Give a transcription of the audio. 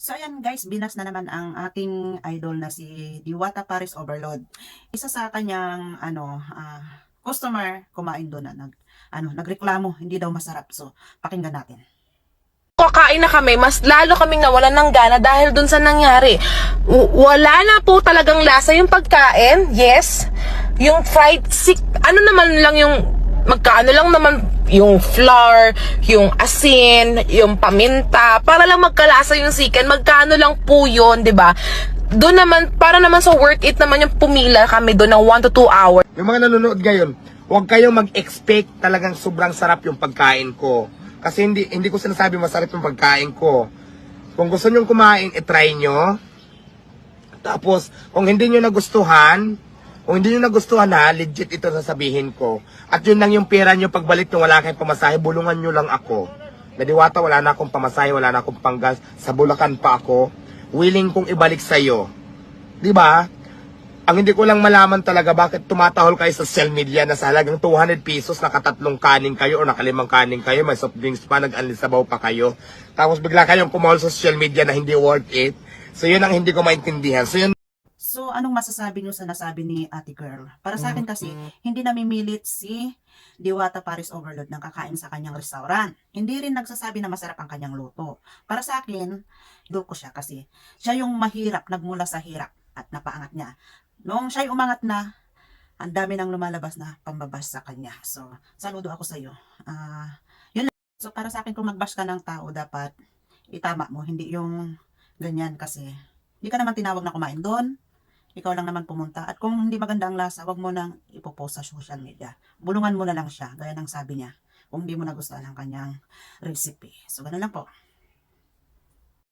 So ayan guys, binas na naman ang ating idol na si Diwata Paris Overload. Isa sa kanyang ano ah, customer kumain doon na nag ano nagreklamo, hindi daw masarap. So pakinggan natin. kakain na kami, mas lalo kaming nawalan ng gana dahil dun sa nangyari. W- wala na po talagang lasa yung pagkain, yes. Yung fried sick, ano naman lang yung, magkaano lang naman yung flour, yung asin, yung paminta, para lang magkalasa yung chicken, magkano lang po yun, di ba? Doon naman, para naman sa worth it naman yung pumila kami doon ng 1 to 2 hours. Yung mga nanonood ngayon, huwag kayong mag-expect talagang sobrang sarap yung pagkain ko. Kasi hindi hindi ko sinasabi masarap yung pagkain ko. Kung gusto nyo kumain, i-try nyo. Tapos, kung hindi nyo nagustuhan, kung hindi nyo nagustuhan ha, legit ito sasabihin ko. At yun lang yung pera nyo pagbalik nyo, wala kayong pamasahe, bulungan nyo lang ako. Nadiwata, wala na akong pamasahe, wala na akong panggas. Sa Bulacan pa ako. Willing kong ibalik sa'yo. Ba? Ang hindi ko lang malaman talaga bakit tumatahol kayo sa social media na sa halagang 200 pesos nakatatlong kanin kayo o nakalimang kanin kayo, may soft drinks pa, nag-anlisabaw pa kayo. Tapos bigla kayong kumahol sa social media na hindi worth it. So yun ang hindi ko maintindihan. So yun So anong masasabi niyo sa nasabi ni Ate Girl? Para sa akin kasi hindi namimilit si Diwata Paris Overload ng kakain sa kanyang restaurant. Hindi rin nagsasabi na masarap ang kanyang luto. Para sa akin, do ko siya kasi siya yung mahirap, nagmula sa hirap at napaangat niya. Noong siya'y umangat na, ang dami nang lumalabas na pambabas sa kanya. So, saludo ako sa iyo. Ah, yun lang. So, para sa akin, kung magbash ka ng tao, dapat itama mo. Hindi yung ganyan kasi hindi ka naman tinawag na kumain doon. Ikaw lang naman pumunta. At kung hindi maganda ang lasa, wag mo nang ipopost sa social media. Bulungan mo na lang siya, gaya ng sabi niya. Kung hindi mo nagustuhan ang kanyang recipe. So, ganun lang po.